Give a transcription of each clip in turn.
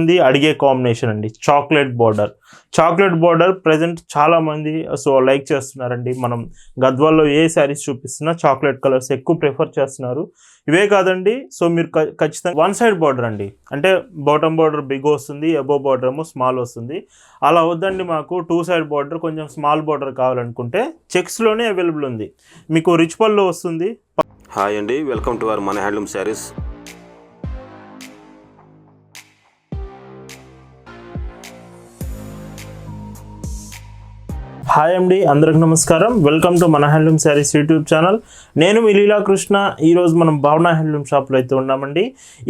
మంది అడిగే కాంబినేషన్ అండి. Chocolate border chocolate border present చాలా మంది సో లైక్ చేస్తున్నారండి. మనం గద్వాల్లో ఏ శారీస్ చూపిస్తున్నా చాక్లెట్ కలర్స్ ఎక్కువ ప్రిఫర్ చేస్తున్నారు. ఇవే కాదండి సో మీరు ఖచ్చితంగా వన్ సైడ్ బార్డర్ అండి. అంటే బాటమ్ బార్డర్ బిగ్ వస్తుంది ఎబో బార్డర్ ఏమో స్మాల్ వస్తుంది. అలా వద్దండి మాకు టూ సైడ్ బార్డర్ కొంచెం స్మాల్ బార్డర్ కావాలనుకుంటే చెక్స్లోనే అవైలబుల్ ఉంది. మీకు రిచ్ పల్లో వస్తుంది. హాయ్ అండి వెల్కమ్ టు అవర్ మన హ్యాండ్లూమ్ శారీస్ హాయ్ అండి అందరికి నమస్కారం. వెల్కమ్ టు మన హ్యాండ్లూమ్ శారీస్ యూట్యూబ్ ఛానల్ నేను మీ లీలాకృష్ణ. ఈరోజు మనం భావన హ్యాండ్లూమ్ షాప్లో అయితే ఉన్నామండి.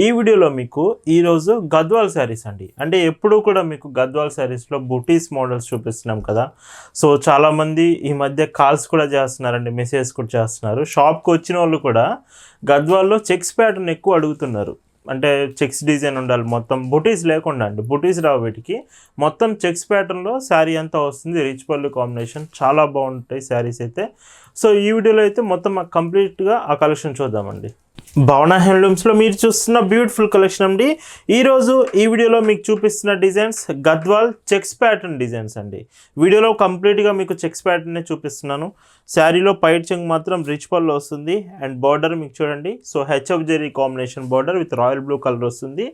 ఈ వీడియోలో మీకు ఈరోజు గద్వాల్ శారీస్ అండి. అంటే ఎప్పుడూ కూడా మీకు గద్వాల్ శారీస్లో బుటీస్ మోడల్స్ చూపిస్తున్నాం కదా. సో చాలామంది ఈ మధ్య కాల్స్ కూడా చేస్తున్నారండి. మెసేజ్ కూడా చేస్తున్నారు. షాప్కి వచ్చిన వాళ్ళు కూడా గద్వాల్లో చెక్స్ ప్యాటర్న్ ఎక్కువ అడుగుతున్నారు. అంటే చెక్స్ డిజైన్ ఉండాలి. మొత్తం బుటీస్ లేకుండా అండి. బుటీస్ రావు వీటికి. మొత్తం చెక్స్ ప్యాటర్న్లో శారీ అంతా వస్తుంది. రిచ్ పళ్ళు కాంబినేషన్ చాలా బాగుంటాయి శారీస్ అయితే. సో ఈ వీడియోలో అయితే మొత్తం కంప్లీట్గా ఆ కలెక్షన్ చూద్దామండి. భవన హ్యాండ్లూమ్స్లో మీరు చూస్తున్న బ్యూటిఫుల్ కలెక్షన్ అండి. ఈరోజు ఈ వీడియోలో మీకు చూపిస్తున్న designs Gadwal checks pattern designs అండి. వీడియోలో కంప్లీట్గా మీకు చెక్స్ ప్యాటర్నే చూపిస్తున్నాను. శారీలో పైట్ చెంగ్ మాత్రం రిచ్ పళ్ళు వస్తుంది. అండ్ బార్డర్ మీకు చూడండి. So HF zari combination border with royal blue colour వస్తుంది.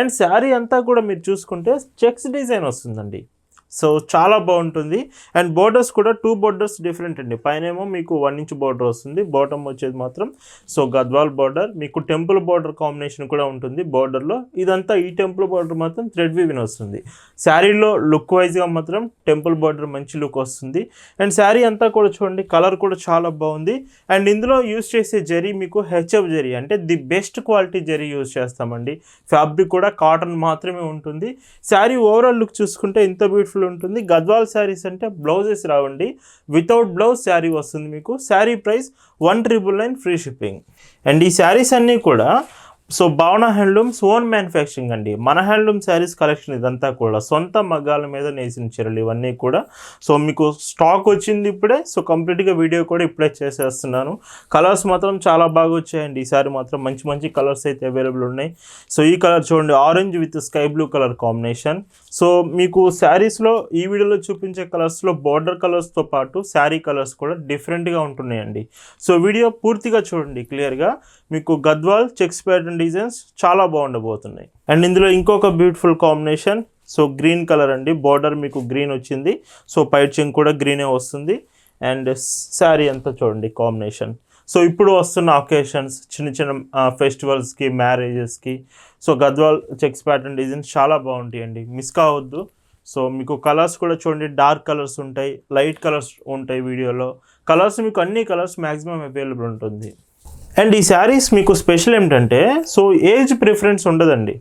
అండ్ శారీ అంతా కూడా మీరు చూసుకుంటే చెక్స్ డిజైన్ వస్తుందండి. సో చాలా బాగుంటుంది. అండ్ బోర్డర్స్ కూడా టూ బోర్డర్స్ డిఫరెంట్ అండి. పైన ఏమో మీకు వన్ ఇంచ్ బోర్డర్ వస్తుంది. బాటమ్ వచ్చేది మాత్రం సో గద్వాల్ బోర్డర్. మీకు టెంపుల్ బోర్డర్ కాంబినేషన్ కూడా ఉంటుంది బోర్డర్లో ఇదంతా ఈ టెంపుల్ బార్డర్ మాత్రం థ్రెడ్ వివిన్ వస్తుంది. శారీలో లుక్ వైజ్గా మాత్రం టెంపుల్ బోర్డర్ మంచి లుక్ వస్తుంది. అండ్ శారీ అంతా కూడా చూడండి కలర్ కూడా చాలా బాగుంది. అండ్ ఇందులో యూస్ చేసే జరీ మీకు హెచ్ఎఫ్ జరీ అంటే the best quality zari use చేస్తామండి. ఫ్యాబ్రిక్ కూడా కాటన్ మాత్రమే ఉంటుంది. శారీ ఓవరాల్ లుక్ చూసుకుంటే ఇంత బ్యూటిఫుల్ ఉంటుంది. గద్వాల్ శారీస్ అంటే బ్లౌజెస్ రావండి. వితౌట్ బ్లౌజ్ శారీ వస్తుంది మీకు. Sari price one triple nine free shipping. And ఈ శారీస్ అన్నీ కూడా సో భావన హ్యాండ్లూమ్స్ ఓన్ మ్యానుఫ్యాక్చరింగ్ అండి. మన హ్యాండ్లూమ్ శారీస్ కలెక్షన్ ఇదంతా కూడా సొంత మగ్గాల మీద నేసిన చీరలు ఇవన్నీ కూడా. సో మీకు స్టాక్ వచ్చింది ఇప్పుడే సో కంప్లీట్గా వీడియో కూడా ఇప్పుడే చేసేస్తున్నాను. కలర్స్ మాత్రం చాలా బాగా వచ్చాయండి. ఈసారి మాత్రం మంచి మంచి కలర్స్ అయితే అవైలబుల్ ఉన్నాయి. సో ఈ కలర్ చూడండి orange with sky blue colour combination so మీకు శారీస్లో ఈ వీడియోలో చూపించే కలర్స్లో బార్డర్ కలర్స్తో పాటు శారీ కలర్స్ కూడా డిఫరెంట్గా ఉంటున్నాయండి. సో వీడియో పూర్తిగా చూడండి క్లియర్గా మీకు గద్వాల్ చెక్స్ ప్యాటర్న్ డిజైన్స్ చాలా బాగుండబోతున్నాయి. అండ్ ఇందులో ఇంకొక beautiful combination so green colour అండి. బార్డర్ మీకు గ్రీన్ వచ్చింది. సో పైచింగ్ కూడా గ్రీనే వస్తుంది. అండ్ శారీ అంతా చూడండి కాంబినేషన్ సో ఇప్పుడు వస్తున్న అకేషన్స్ చిన్న చిన్న ఫెస్టివల్స్కి మ్యారేజెస్కి so Gadwal checks pattern designs చాలా బాగుంటాయండి. మిస్ కావద్దు. సో మీకు కలర్స్ కూడా చూడండి. డార్క్ కలర్స్ ఉంటాయి లైట్ కలర్స్ ఉంటాయి వీడియోలో. కలర్స్ మీకు అన్ని కలర్స్ మ్యాక్సిమం అవైలబుల్ ఉంటుంది. అండ్ ఈ శారీస్ మీకు స్పెషల్ ఏమిటంటే సో ఏజ్ ప్రిఫరెన్స్ ఉండదండి.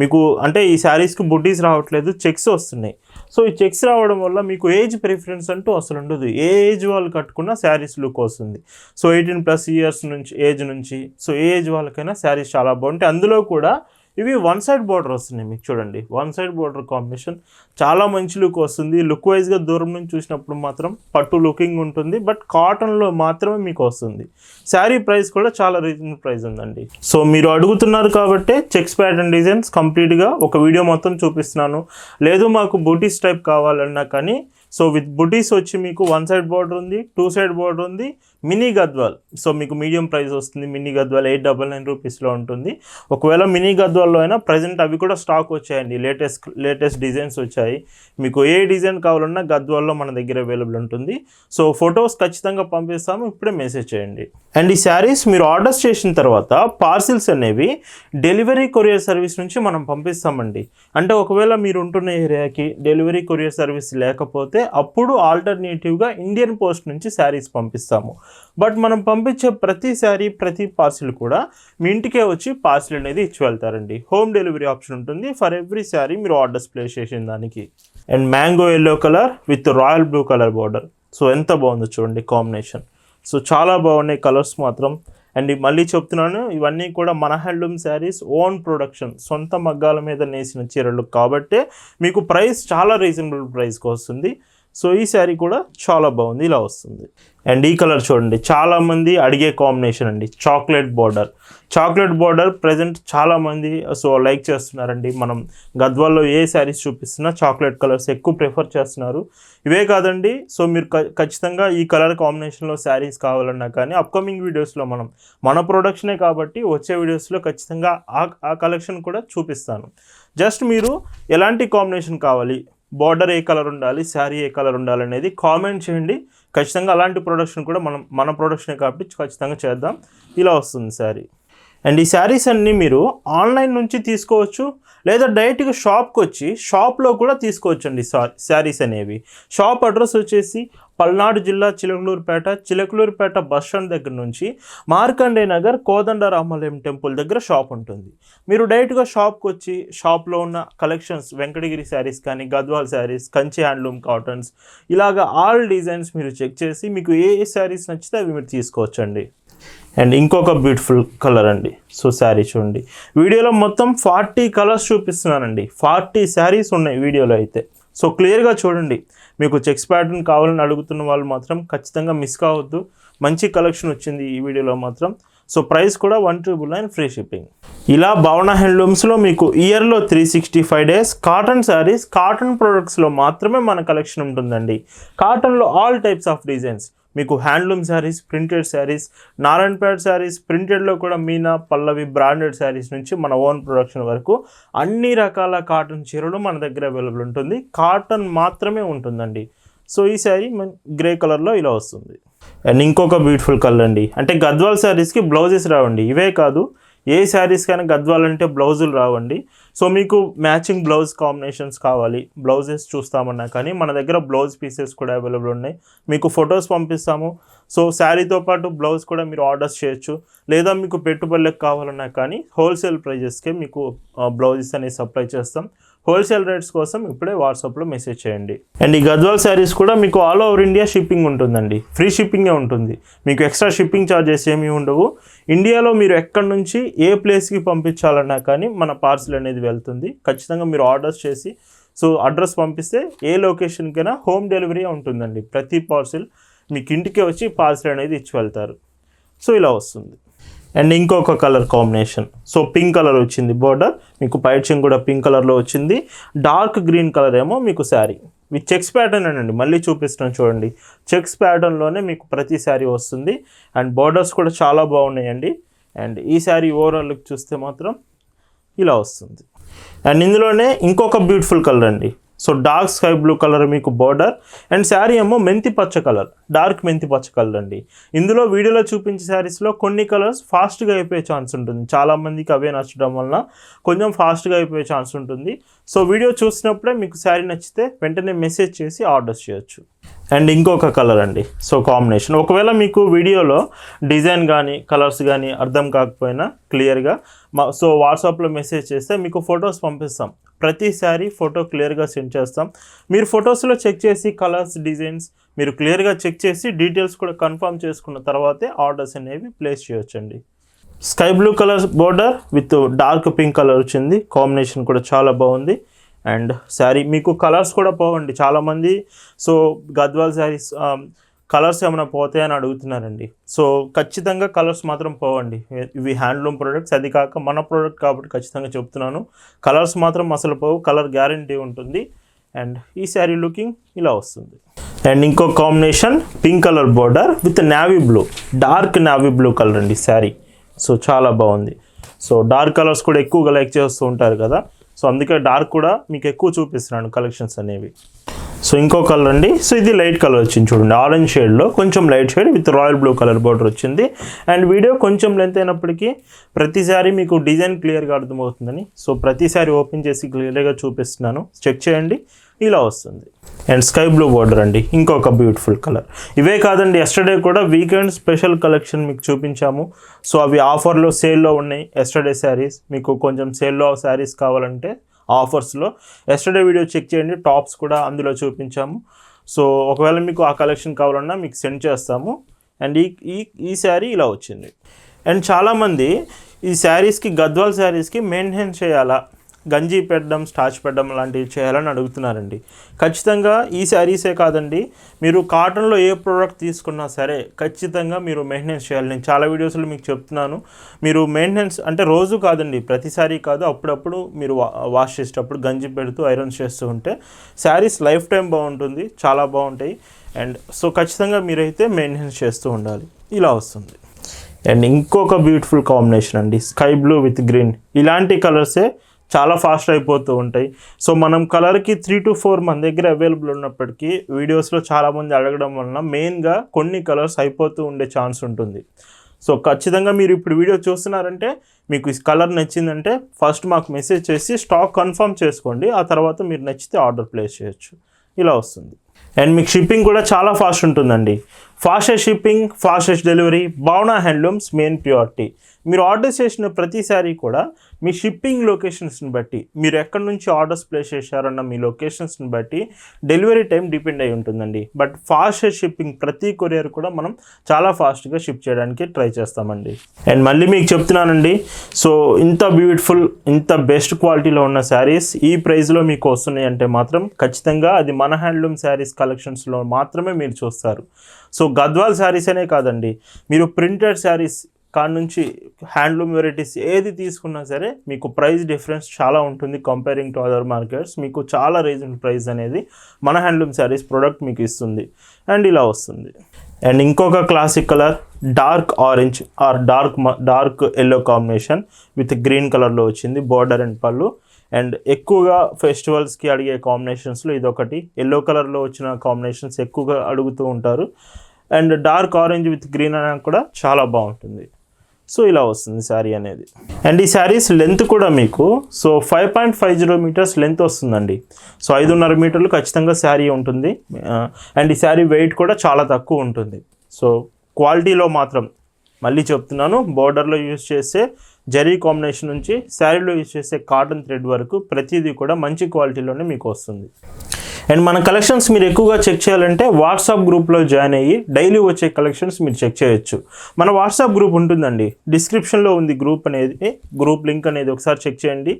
మీకు అంటే ఈ శారీస్కి బుడ్డీస్ రావట్లేదు చెక్స్ వస్తున్నాయి. సో ఈ చెక్స్ రావడం వల్ల మీకు ఏజ్ ప్రిఫరెన్స్ అంటూ అసలు ఉండదు. ఏ ఏజ్ వాళ్ళు కట్టుకున్న శారీస్ లుక్ వస్తుంది. సో ఎయిటీన్ ప్లస్ ఇయర్స్ నుంచి ఏజ్ నుంచి సో ఏ ఏజ్ వాళ్ళకైనా శారీస్ చాలా బాగుంటాయి. అందులో కూడా ఇవి వన్ సైడ్ బార్డర్ వస్తున్నాయి మీకు చూడండి. One side border combination. చాలా మంచి లుక్ వస్తుంది. లుక్ వైజ్గా దూరం నుంచి చూసినప్పుడు మాత్రం పట్టు లుకింగ్ ఉంటుంది. బట్ కాటన్లో మాత్రమే మీకు వస్తుంది. శారీ ప్రైస్ కూడా చాలా రీజనబుల్ ప్రైస్ ఉందండి. సో మీరు అడుగుతున్నారు కాబట్టి చెక్స్ ప్యాటర్న్ డిజైన్స్ కంప్లీట్గా ఒక వీడియో మొత్తం చూపిస్తున్నాను. లేదు మాకు బూటీస్ టైప్ కావాలన్నా కానీ సో విత్ బుటీస్ వచ్చి మీకు వన్ సైడ్ బార్డర్ ఉంది టూ సైడ్ బార్డర్ ఉంది మినీ గద్వాల్ సో మీకు మీడియం ప్రైస్ వస్తుంది mini Gadwal eight double nine రూపీస్లో ఉంటుంది. ఒకవేళ మినీ గద్వాల్లో అయినా ప్రజెంట్ అవి కూడా స్టాక్ వచ్చాయండి. లేటెస్ట్ లేటెస్ట్ డిజైన్స్ వచ్చాయి. మీకు ఏ డిజైన్ కావాలన్నా గద్వాల్లో మన దగ్గర అవైలబుల్ ఉంటుంది. సో ఫొటోస్ ఖచ్చితంగా పంపిస్తాము. ఇప్పుడే మెసేజ్ చేయండి. అండ్ ఈ శారీస్ మీరు ఆర్డర్స్ చేసిన తర్వాత పార్సిల్స్ అనేవి డెలివరీ కొరియర్ సర్వీస్ నుంచి మనం పంపిస్తామండి. అంటే ఒకవేళ మీరు ఉంటున్న ఏరియాకి డెలివరీ కొరియర్ సర్వీస్ లేకపోతే అప్పుడు ఆల్టర్నేటివ్గా ఇండియన్ పోస్ట్ నుంచి శారీస్ పంపిస్తాము. బట్ మనం పంపించే ప్రతి శారీ ప్రతి పార్సిల్ కూడా మీ ఇంటికే వచ్చి పార్సిల్ అనేది ఇచ్చి వెళ్తారండి. హోమ్ డెలివరీ ఆప్షన్ ఉంటుంది. ఫర్ ఎవ్రీ శారీ మీరు ఆర్డర్స్ ప్లేస్ చేసిన దానికి. And mango yellow colour with royal blue colour border so ఎంత బాగుందో చూడండి కాంబినేషన్ సో చాలా బాగున్నాయి కలర్స్ మాత్రం. అండ్ మళ్ళీ చెప్తున్నాను ఇవన్నీ కూడా మన హ్యాండ్లూమ్ శారీస్ ఓన్ ప్రొడక్షన్ సొంత మగ్గాల మీద నేసిన చీరలు. కాబట్టే మీకు ప్రైస్ చాలా రీజనబుల్ ప్రైస్కి వస్తుంది. సో ఈ శారీ కూడా చాలా బాగుంది ఇలా వస్తుంది. అండ్ ఈ కలర్ చూడండి చాలామంది అడిగే కాంబినేషన్ అండి chocolate border. Chocolate border present చాలామంది సో లైక్ చేస్తున్నారండి. మనం గద్వాల్లో ఏ శారీస్ చూపిస్తున్నా చాక్లెట్ కలర్స్ ఎక్కువ ప్రిఫర్ చేస్తున్నారు. ఇవే కాదండి సో మీరు ఖచ్చితంగా ఈ కలర్ కాంబినేషన్లో శారీస్ కావాలన్నా కానీ అప్కమింగ్ వీడియోస్లో మనం మన ప్రొడక్షనే కాబట్టి వచ్చే వీడియోస్లో ఖచ్చితంగా ఆ ఆ కలెక్షన్ కూడా చూపిస్తాను. జస్ట్ మీరు ఎలాంటి కాంబినేషన్ కావాలి బార్డర్ ఏ కలర్ ఉండాలి శారీ ఏ కలర్ ఉండాలి అనేది కామెంట్ చేయండి. ఖచ్చితంగా అలాంటి ప్రొడక్షన్ కూడా మనం మన ప్రొడక్షనే కాబట్టి ఖచ్చితంగా చేద్దాం. ఇలా వస్తుంది శారీ. అండ్ ఈ శారీస్ అన్నీ మీరు ఆన్లైన్ నుంచి తీసుకోవచ్చు లేదా డైరెక్ట్గా షాప్కి వచ్చి షాప్లో కూడా తీసుకోవచ్చు అండి శారీస్ అనేవి. షాప్ అడ్రస్ వచ్చేసి పల్నాడు జిల్లా చిలకలూరుపేట చిలకలూరుపేట బస్ స్టాండ్ దగ్గర నుంచి మార్కండే నగర్ కోదండ రామాలయం టెంపుల్ దగ్గర షాప్ ఉంటుంది. మీరు డైరెక్ట్గా షాప్కి వచ్చి షాప్లో ఉన్న కలెక్షన్స్ వెంకటగిరి శారీస్ కానీ గద్వాల్ శారీస్ కంచి హ్యాండ్లూమ్ కాటన్స్ ఇలాగ ఆల్ డిజైన్స్ మీరు చెక్ చేసి మీకు ఏ ఏ శారీస్ నచ్చితే అవి మీరు తీసుకోవచ్చండి. అండ్ ఇంకొక బ్యూటిఫుల్ కలర్ అండి. సో శారీ చూడండి. వీడియోలో మొత్తం ఫార్టీ కలర్స్ చూపిస్తున్నానండి. ఫార్టీ శారీస్ ఉన్నాయి వీడియోలో అయితే. సో క్లియర్గా చూడండి. మీకు చెక్స్ ప్యాటర్న్ కావాలని అడుగుతున్న వాళ్ళు మాత్రం ఖచ్చితంగా మిస్ కావద్దు. మంచి కలెక్షన్ వచ్చింది ఈ వీడియోలో మాత్రం. సో ప్రైస్ కూడా one triple nine free shipping ఇలా భవన హ్యాండ్లూమ్స్లో మీకు ఇయర్లో three sixty five days cotton saris cotton ప్రొడక్ట్స్లో మాత్రమే మన కలెక్షన్ ఉంటుందండి. కాటన్లో ఆల్ టైప్స్ ఆఫ్ డిజైన్స్ మీకు handloom saris printed saris Narayanpet saris ప్రింటెడ్లో కూడా మీనా పల్లవి బ్రాండెడ్ శారీస్ నుంచి మన ఓన్ ప్రొడక్షన్ వరకు అన్ని రకాల కాటన్ చీరలు మన దగ్గర అవైలబుల్ ఉంటుంది. కాటన్ మాత్రమే ఉంటుందండి. సో ఈ శారీ గ్రే కలర్లో ఇలా వస్తుంది. అండ్ ఇంకొక బ్యూటిఫుల్ కలర్ అండి. అంటే గద్వాల్ శారీస్కి బ్లౌజెస్ రావండి. ఇవే కాదు ఏ శారీస్ కానీ గద్వాలంటే బ్లౌజులు రావండి. సో మీకు మ్యాచింగ్ బ్లౌజ్ కాంబినేషన్స్ కావాలి. బ్లౌజెస్ చూస్తామన్నా కానీ మన దగ్గర బ్లౌజ్ పీసెస్ కూడా అవైలబుల్ ఉన్నాయి. మీకు ఫొటోస్ పంపిస్తాము. సో శారీతో పాటు బ్లౌజ్ కూడా మీరు ఆర్డర్స్ చేయొచ్చు. లేదా మీకు పెట్టుబడులకు కావాలన్నా కానీ హోల్సేల్ ప్రైజెస్కే మీకు బ్లౌజెస్ అనేవి సప్లై చేస్తాం. హోల్సేల్ రేట్స్ కోసం ఇప్పుడే వాట్సాప్లో మెసేజ్ చేయండి. అండ్ ఈ గద్వాల్ శారీస్ కూడా మీకు ఆల్ ఓవర్ ఇండియా షిప్పింగ్ ఉంటుందండి. ఫ్రీ షిప్పింగే ఉంటుంది. మీకు ఎక్స్ట్రా షిప్పింగ్ ఛార్జెస్ ఏమీ ఉండవు. ఇండియాలో మీరు ఎక్కడి నుంచి ఏ ప్లేస్కి పంపించాలన్నా కానీ మన పార్సిల్ అనేది వెళ్తుంది. ఖచ్చితంగా మీరు ఆర్డర్స్ చేసి సో అడ్రస్ పంపిస్తే ఏ లొకేషన్కైనా హోమ్ డెలివరీ ఉంటుందండి. ప్రతి పార్సిల్ మీకు ఇంటికే వచ్చి పార్సిల్ అనేది ఇచ్చి వెళ్తారు. సో ఇలా వస్తుంది. అండ్ ఇంకొక colour combination so pink colour వచ్చింది బోర్డర్ మీకు పైచింగ్ కూడా పింక్ కలర్లో వచ్చింది. డార్క్ గ్రీన్ కలర్ ఏమో మీకు శారీ విత్ చెక్స్ ప్యాటర్న్ అండి మళ్ళీ చూపిస్తున్నాను చూడండి. చెక్స్ ప్యాటర్న్లోనే మీకు ప్రతి శారీ వస్తుంది. అండ్ బోర్డర్స్ కూడా చాలా బాగున్నాయండి. అండ్ ఈ శారీ ఓవరాల్ లుక్ చూస్తే మాత్రం ఇలా వస్తుంది. అండ్ ఇందులోనే ఇంకొక బ్యూటిఫుల్ కలర్ అండి. So dark sky blue colour మీకు బార్డర్ అండ్ శారీ ఏమో మెంతి పచ్చ కలర్ డార్క్ మెంతి పచ్చ కలర్ అండి. ఇందులో వీడియోలో చూపించే శారీస్లో కొన్ని కలర్స్ ఫాస్ట్గా అయిపోయే ఛాన్స్ ఉంటుంది. చాలామందికి అవే నచ్చడం వలన కొంచెం ఫాస్ట్గా అయిపోయే ఛాన్స్ ఉంటుంది. సో వీడియో చూసినప్పుడే మీకు శారీ నచ్చితే వెంటనే మెసేజ్ చేసి ఆర్డర్స్ చేయొచ్చు. అండ్ ఇంకొక కలర్ అండి. So combination. ఒకవేళ మీకు వీడియోలో డిజైన్ కానీ కలర్స్ కానీ అర్థం కాకపోయినా క్లియర్గా మా సో వాట్సాప్లో మెసేజ్ చేస్తే మీకు ఫొటోస్ పంపిస్తాం. ప్రతిసారి ఫోటో క్లియర్గా సెండ్ చేస్తాం. మీరు ఫొటోస్లో చెక్ చేసి కలర్స్ డిజైన్స్ మీరు క్లియర్గా చెక్ చేసి డీటెయిల్స్ కూడా కన్ఫర్మ్ చేసుకున్న తర్వాతే ఆర్డర్స్ అనేవి ప్లేస్ చేయొచ్చండి. Sky blue colour border with dark pink colour వచ్చింది. కాంబినేషన్ కూడా చాలా బాగుంది. అండ్ శారీ మీకు కలర్స్ కూడా పోవండి చాలామంది. సో గద్వాల్ శారీస్ కలర్స్ ఏమైనా పోతాయని అడుగుతున్నారండి. సో ఖచ్చితంగా కలర్స్ మాత్రం పోవండి. ఇవి హ్యాండ్లూమ్ ప్రొడక్ట్స్ అది కాక మన ప్రోడక్ట్ కాబట్టి ఖచ్చితంగా చెప్తున్నాను. కలర్స్ మాత్రం అసలు పోవు కలర్ గ్యారంటీ ఉంటుంది. అండ్ ఈ శారీ లుకింగ్ ఇలా వస్తుంది. అండ్ ఇంకో combination pink colour border with navy blue. Dark navy blue colour అండి శారీ. సో చాలా బాగుంది. సో డార్క్ కలర్స్ కూడా ఎక్కువగా లైక్ చేస్తూ ఉంటారు కదా. సో అందుకే డార్క్ కూడా మీకు ఎక్కువ చూపిస్తున్నాను కలెక్షన్స్ అనేవి. సో ఇంకో కలర్ అండి. సో ఇది లైట్ కలర్ వచ్చింది చూడండి. ఆరెంజ్ షేడ్లో కొంచెం light shade with royal blue colour border వచ్చింది. అండ్ వీడియో కొంచెం లెంత్ అయినప్పటికీ ప్రతిసారి మీకు డిజైన్ క్లియర్గా అర్థమవుతుందని. సో ప్రతిసారి ఓపెన్ చేసి క్లియర్గా చూపిస్తున్నాను. చెక్ చేయండి. ఇలా వస్తుంది. అండ్ స్కై బ్లూ బార్డర్ అండి. ఇంకొక బ్యూటిఫుల్ కలర్ ఇవే కాదండి ఎస్టర్డే కూడా వీకెండ్ స్పెషల్ కలెక్షన్ మీకు చూపించాము. సో అవి ఆఫర్లో సేల్లో ఉన్నాయి. ఎస్టర్డే శారీస్ మీకు కొంచెం సేల్లో శారీస్ కావాలంటే ఆఫర్స్లో. ఎస్టర్డే వీడియో చెక్ చేయండి టాప్స్ కూడా అందులో చూపించాము. సో ఒకవేళ మీకు ఆ కలెక్షన్ కావాలన్నా మీకు సెండ్ చేస్తాము. అండ్ ఈ ఈ ఈ శారీ ఇలా వచ్చింది. అండ్ చాలామంది ఈ శారీస్కి గద్వాల్ శారీస్కి మెయింటైన్ చేయాలా? గంజి పెట్టడం స్టార్చ్ పెట్టడం లాంటివి చేయాలని అడుగుతున్నారండి. ఖచ్చితంగా ఈ శారీసే కాదండి. మీరు కాటన్లో ఏ ప్రోడక్ట్ తీసుకున్నా సరే ఖచ్చితంగా మీరు మెయింటెనెన్స్ చేయాలి. నేను చాలా వీడియోస్లో మీకు చెప్తున్నాను. మీరు మెయింటెనెన్స్ అంటే రోజు కాదండి ప్రతిసారి కాదు. అప్పుడప్పుడు మీరు వా- వాష్ చేసేటప్పుడు గంజి పెడుతూ ఐరన్ చేస్తూ ఉంటే శారీస్ లైఫ్ టైం బాగుంటుంది చాలా బాగుంటాయి. అండ్ సో ఖచ్చితంగా మీరైతే మెయింటెనెన్స్ చేస్తూ ఉండాలి. ఇలా వస్తుంది. అండ్ ఇంకొక బ్యూటిఫుల్ కాంబినేషన్ అండి స్కై బ్లూ విత్ గ్రీన్. ఇలాంటి కలర్సే చాలా ఫాస్ట్ అయిపోతూ ఉంటాయి. సో మనం కలర్కి త్రీ టు ఫోర్ మన దగ్గర అవైలబుల్ ఉన్నప్పటికీ వీడియోస్లో చాలామంది అడగడం వలన మెయిన్గా కొన్ని కలర్స్ అయిపోతూ ఉండే ఛాన్స్ ఉంటుంది. సో ఖచ్చితంగా మీరు ఇప్పుడు వీడియో చూస్తున్నారంటే మీకు ఈ కలర్ నచ్చిందంటే ఫస్ట్ మాకు మెసేజ్ చేసి స్టాక్ కన్ఫర్మ్ చేసుకోండి. ఆ తర్వాత మీరు నచ్చితే ఆర్డర్ ప్లేస్ చేయొచ్చు. ఇలా వస్తుంది. అండ్ మీకు షిప్పింగ్ కూడా చాలా ఫాస్ట్ ఉంటుందండి. Fastest shipping fastest delivery Bhavana handlooms main purity మీరు ఆర్డర్ చేసిన ప్రతిసారి కూడా మీ షిప్పింగ్ లొకేషన్స్ని బట్టి మీరు ఎక్కడి నుంచి ఆర్డర్స్ ప్లేస్ చేశారన్న మీ లొకేషన్స్ని బట్టి డెలివరీ టైం డిపెండ్ అయి ఉంటుందండి. బట్ ఫాస్టెస్ట్ షిప్పింగ్ ప్రతి కొరియర్ కూడా మనం చాలా ఫాస్ట్గా షిప్ చేయడానికి ట్రై చేస్తామండి. అండ్ మళ్ళీ మీకు చెప్తున్నానండి సో ఇంత బ్యూటిఫుల్ ఇంత బెస్ట్ క్వాలిటీలో ఉన్న శారీస్ ఈ ప్రైస్లో మీకు వస్తున్నాయి అంటే మాత్రం ఖచ్చితంగా అది మన హ్యాండ్లూమ్ శారీస్ కలెక్షన్స్లో మాత్రమే మీరు చూస్తారు. సో గద్వాల్ శారీస్ అనే కాదండి. మీరు ప్రింటెడ్ శారీస్ కాడ నుంచి హ్యాండ్లూమ్ వెరైటీస్ ఏది తీసుకున్నా సరే మీకు ప్రైస్ డిఫరెన్స్ చాలా ఉంటుంది కంపేరింగ్ టు అదర్ మార్కెట్స్. మీకు చాలా రీజనబుల్ ప్రైస్ అనేది మన హ్యాండ్లూమ్ శారీస్ ప్రోడక్ట్ మీకు ఇస్తుంది. అండ్ ఇలా వస్తుంది. అండ్ ఇంకొక classic colour dark orange or dark dark yellow combination with green కలర్లో వచ్చింది బార్డర్ అండ్ పళ్ళు. అండ్ ఎక్కువగా ఫెస్టివల్స్కి అడిగే కాంబినేషన్స్లో ఇదొకటి. ఎల్లో కలర్లో వచ్చిన కాంబినేషన్స్ ఎక్కువగా అడుగుతూ ఉంటారు. And dark orange with green అనేది కూడా చాలా బాగుంటుంది. సో ఇలా వస్తుంది శారీ అనేది. అండ్ ఈ శారీస్ లెంత్ కూడా మీకు so five point five zero metres length వస్తుందండి. సో ఐదున్నర మీటర్లు ఖచ్చితంగా శారీ ఉంటుంది. అండ్ ఈ శారీ వెయిట్ కూడా చాలా తక్కువ ఉంటుంది. సో క్వాలిటీలో మాత్రం మళ్ళీ చెప్తున్నాను బోర్డర్లో యూజ్ చేసే జరీ కాంబినేషన్ నుంచి శారీలో యూజ్ చేసే కాటన్ థ్రెడ్ వరకు ప్రతిదీ కూడా మంచి క్వాలిటీలోనే మీకు వస్తుంది. అండ్ మన కలెక్షన్స్ మీరు ఎక్కువగా చెక్ చేయాలంటే వాట్సాప్ గ్రూప్లో జాయిన్ అయ్యి డైలీ వచ్చే కలెక్షన్స్ మీరు చెక్ చేయొచ్చు. మన వాట్సాప్ గ్రూప్ ఉంటుందండి. డిస్క్రిప్షన్లో ఉంది గ్రూప్ అనేది గ్రూప్ లింక్ అనేది ఒకసారి చెక్ చేయండి.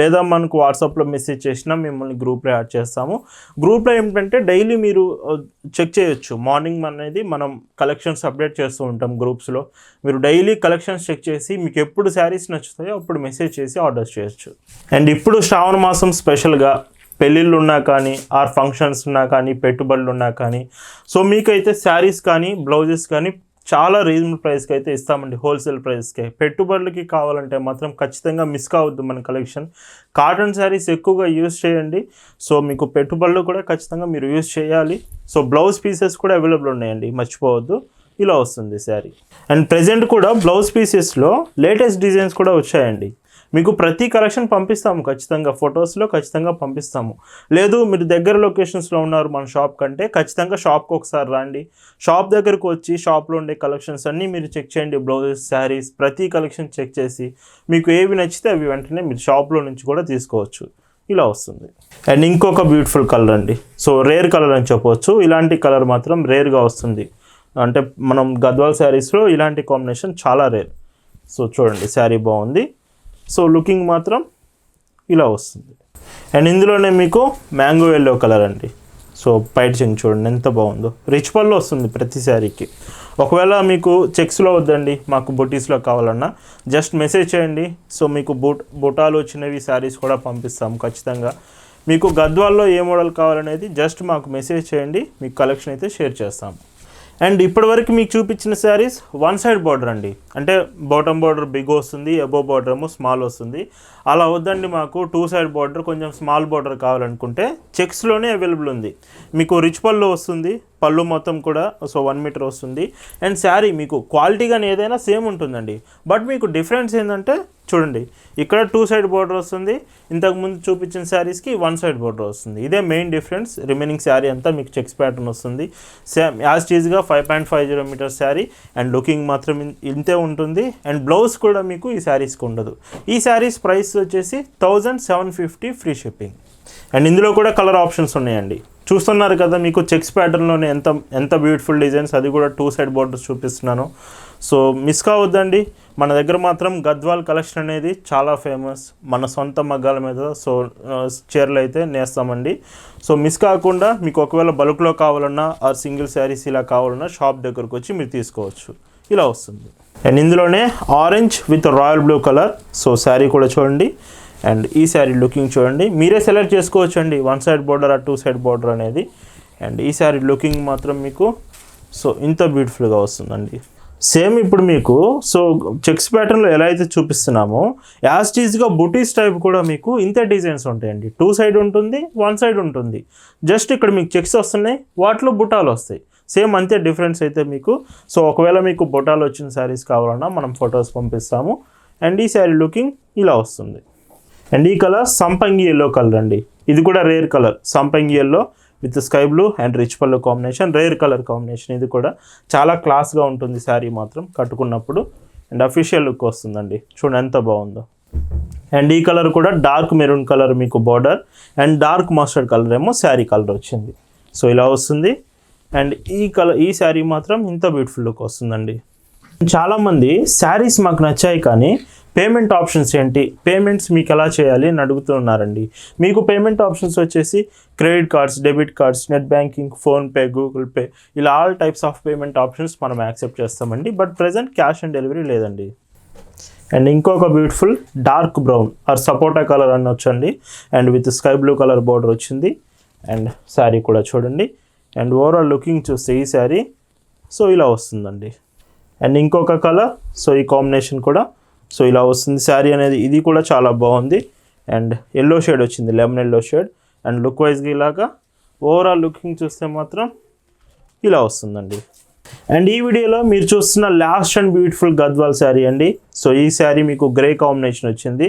లేదా మనకు వాట్సాప్లో మెసేజ్ చేసినా మిమ్మల్ని గ్రూప్లో యాడ్ చేస్తాము. గ్రూప్లో ఏంటంటే డైలీ మీరు uh, చెక్ చేయొచ్చు. మార్నింగ్ అనేది మనం కలెక్షన్స్ అప్డేట్ చేస్తూ ఉంటాం గ్రూప్స్లో మీరు డైలీ కలెక్షన్స్ చెక్ చేసి మీకు ఎప్పుడు శారీస్ నచ్చుతాయో అప్పుడు మెసేజ్ చేసి ఆర్డర్ చేయొచ్చు. అండ్ ఇప్పుడు శ్రావణ మాసం స్పెషల్గా పెళ్ళిళ్ళు ఉన్నా కానీ ఆర్ ఫంక్షన్స్ ఉన్నా కానీ పెట్టుబడులు ఉన్నా కానీ. సో మీకైతే శారీస్ కానీ బ్లౌజెస్ కానీ చాలా రీజనబుల్ ప్రైస్కి అయితే ఇస్తామండి హోల్సేల్ ప్రైస్కి. పెట్టుబడులకి కావాలంటే మాత్రం ఖచ్చితంగా మిస్ కావద్దు మన కలెక్షన్. కాటన్ శారీస్ ఎక్కువగా యూస్ చేయండి. సో మీకు పెట్టుబడులు కూడా ఖచ్చితంగా మీరు యూస్ చేయాలి. సో బ్లౌజ్ పీసెస్ కూడా అవైలబుల్ ఉన్నాయండి మర్చిపోవద్దు. ఇలా వస్తుంది శారీ. అండ్ ప్రజెంట్ కూడా బ్లౌజ్ పీసెస్లో లేటెస్ట్ డిజైన్స్ కూడా వచ్చాయండి. మీకు ప్రతి కలెక్షన్ పంపిస్తాము ఖచ్చితంగా ఫొటోస్లో ఖచ్చితంగా పంపిస్తాము. లేదు మీరు దగ్గర లొకేషన్స్లో ఉన్నారు మన షాప్ కంటే ఖచ్చితంగా షాప్కి ఒకసారి రండి. షాప్ దగ్గరకు వచ్చి షాప్లో ఉండే కలెక్షన్స్ అన్నీ మీరు చెక్ చేయండి బ్లౌజెస్ శారీస్ ప్రతి కలెక్షన్ చెక్ చేసి మీకు ఏవి నచ్చితే అవి వెంటనే మీరు షాప్లో నుంచి కూడా తీసుకోవచ్చు. ఇలా వస్తుంది. అండ్ ఇంకొక బ్యూటిఫుల్ కలర్ అండి. సో రేర్ కలర్ అని చెప్పవచ్చు ఇలాంటి కలర్ మాత్రం రేర్గా వస్తుంది. అంటే మనం గద్వాల్ శారీస్లో ఇలాంటి కాంబినేషన్ చాలా రేర్. సో చూడండి శారీ బాగుంది. సో లుకింగ్ మాత్రం ఇలా వస్తుంది. అండ్ ఇందులోనే మీకు మ్యాంగో ఎల్లో కలర్ అండి. సో పైట్ చెంగ్ చూడండి ఎంత బాగుందో. రిచ్ పళ్ళు వస్తుంది ప్రతి శారీకి. ఒకవేళ మీకు చెక్స్లో వద్దండి మాకు బొటీస్లో కావాలన్నా జస్ట్ మెసేజ్ చేయండి. సో మీకు బుట్ బుటాలు వచ్చినవి శారీస్ కూడా పంపిస్తాము ఖచ్చితంగా. మీకు గద్వాల్లో ఏ మోడల్ కావాలనేది జస్ట్ మాకు మెసేజ్ చేయండి మీకు కలెక్షన్ అయితే షేర్ చేస్తాము అండ్ ఇప్పటివరకు మీకు చూపించిన శారీస్ వన్ సైడ్ బార్డర్ అండి. అంటే బాటమ్ బార్డర్ బిగ్ వస్తుంది అబో బార్డర్ ఏమో స్మాల్ వస్తుంది. అలా వద్దండి మాకు టూ సైడ్ బార్డర్ కొంచెం స్మాల్ బార్డర్ కావాలనుకుంటే చెక్స్లోనే అవైలబుల్ ఉంది. మీకు రిచ్ పళ్ళు వస్తుంది పళ్ళు మొత్తం కూడా సో వన్ మీటర్ వస్తుంది. అండ్ శారీ మీకు క్వాలిటీ కానీ ఏదైనా సేమ్ ఉంటుందండి. బట్ మీకు డిఫరెన్స్ ఏంటంటే చూడండి ఇక్కడ టూ సైడ్ బార్డర్ వస్తుంది ఇంతకుముందు చూపించిన శారీస్కి వన్ సైడ్ బార్డర్ వస్తుంది. ఇదే మెయిన్ డిఫరెన్స్ రిమైనింగ్ శారీ అంతా మీకు చెక్స్ ప్యాటర్న్ వస్తుంది. Same as టీజ్గా five point five zero metre sari and looking మాత్రం ఇంతే ఉంటుంది అండ్ బ్లౌజ్ కూడా మీకు ఈ శారీస్కి ఉండదు. ఈ శారీస్ ప్రైస్ వచ్చేసి thousand seven fifty free shipping. And ఇందులో కూడా కలర్ ఆప్షన్స్ ఉన్నాయండి. చూస్తున్నారు కదా మీకు చెక్స్ ప్యాటర్న్లోనే ఎంత ఎంత బ్యూటిఫుల్ డిజైన్స్ అది కూడా టూ సైడ్ బోర్డర్స్ చూపిస్తున్నాను. సో మిస్ కావద్దండి. మన దగ్గర మాత్రం గద్వాల్ కలెక్షన్ అనేది చాలా ఫేమస్ మన సొంత మగ్గాల మీద సో చీరలు అయితే నేస్తామండి. సో మిస్ కాకుండా మీకు ఒకవేళ బల్క్లో కావాలన్నా ఆ సింగిల్ శారీస్ ఇలా కావాలన్నా షాప్ దగ్గరకు వచ్చి మీరు తీసుకోవచ్చు. ఇలా వస్తుంది. అండ్ ఇందులోనే orange with royal blue colour so sari కూడా చూడండి. అండ్ ఈ శారీ లుకింగ్ చూడండి. మీరే సెలెక్ట్ చేసుకోవచ్చు అండి వన్ సైడ్ బార్డర్ ఆ టూ సైడ్ బార్డర్ అనేది. అండ్ ఈ శారీ లుకింగ్ మాత్రం మీకు సో ఇంత బ్యూటిఫుల్గా వస్తుందండి. సేమ్ ఇప్పుడు మీకు సో చెక్స్ ప్యాటర్న్లో ఎలా అయితే చూపిస్తున్నామో యాజ్ టీజ్గా బుటీస్ టైప్ కూడా మీకు ఇంతే డిజైన్స్ ఉంటాయండి. టూ సైడ్ ఉంటుంది వన్ సైడ్ ఉంటుంది. జస్ట్ ఇక్కడ మీకు చెక్స్ వస్తున్నాయి వాటిలో బుటాలు వస్తాయి. సేమ్ అంతే డిఫరెన్స్ అయితే మీకు. సో ఒకవేళ మీకు బొటాలు వచ్చిన శారీస్ కావాలన్నా మనం ఫొటోస్ పంపిస్తాము. అండ్ ఈ శారీ లుకింగ్ ఇలా వస్తుంది. అండ్ ఈ కలర్ సంపంగి ఎల్లో కలర్ అండి. ఇది కూడా రేర్ కలర్ సంపంగి yellow with sky blue and rich పళ్ళు కాంబినేషన్ రేర్ కలర్ కాంబినేషన్ ఇది కూడా. చాలా క్లాస్గా ఉంటుంది శారీ మాత్రం కట్టుకున్నప్పుడు. అండ్ అఫీషియల్ లుక్ వస్తుందండి. చూడండి ఎంత బాగుందో. అండ్ ఈ కలర్ కూడా డార్క్ మెరూన్ కలర్ మీకు border and dark mustard colour ఏమో శారీ కలర్ వచ్చింది. సో ఇలా వస్తుంది. అండ్ ఈ కలర్ ఈ శారీ మాత్రం ఇంత బ్యూటిఫుల్ లుక్ వస్తుందండి. చాలామంది శారీస్ మాకు నచ్చాయి కానీ పేమెంట్ ఆప్షన్స్ ఏంటి? పేమెంట్స్ మీకు ఎలా చేయాలి అని అడుగుతున్నారండి మీకు పేమెంట్ ఆప్షన్స్ వచ్చేసి credit cards debit cards net banking PhonePe Google pay ఇలా all types of payment options మనం యాక్సెప్ట్ చేస్తామండి. But present cash on delivery లేదండి. అండ్ ఇంకొక బ్యూటిఫుల్ డార్క్ బ్రౌన్ ఆర్ సపోటా కలర్ అని వచ్చండి and with sky blue colour border వచ్చింది. And sari కూడా చూడండి. అండ్ ఓవరాల్ లుకింగ్ చూస్తే ఈ శారీ సో ఇలా వస్తుందండి. అండ్ ఇంకొక కలర్ సో ఈ కాంబినేషన్ కూడా సో ఇలా వస్తుంది. శారీ అనేది ఇది కూడా చాలా బాగుంది. అండ్ ఎల్లో షేడ్ వచ్చింది lemon yellow shade and look వైజ్గా ఇలాగా ఓవరాల్ లుకింగ్ చూస్తే మాత్రం ఇలా వస్తుందండి. అండ్ ఈ వీడియోలో మీరు చూస్తున్న last and beautiful Gadwal sari అండి. సో ఈ శారీ మీకు గ్రే కాంబినేషన్ వచ్చింది.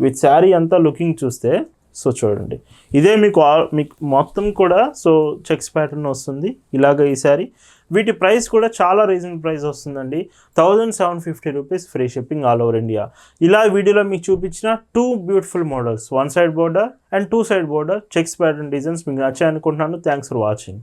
విత్ శారీ అంతా లుకింగ్ చూస్తే సో చూడండి. ఇదే మీకు మీకు మొత్తం కూడా సో చెక్స్ ప్యాటర్న్ వస్తుంది. ఇలాగ ఈసారి వీటి ప్రైస్ కూడా చాలా రీజనబుల్ ప్రైస్ వస్తుందండి. Thousand seven fifty rupees free shipping all over India ఇలా వీడియోలో మీకు చూపించిన two beautiful models one side border and two side border checks pattern designs మీకు నచ్చాయనుకుంటున్నాను. Thanks for watching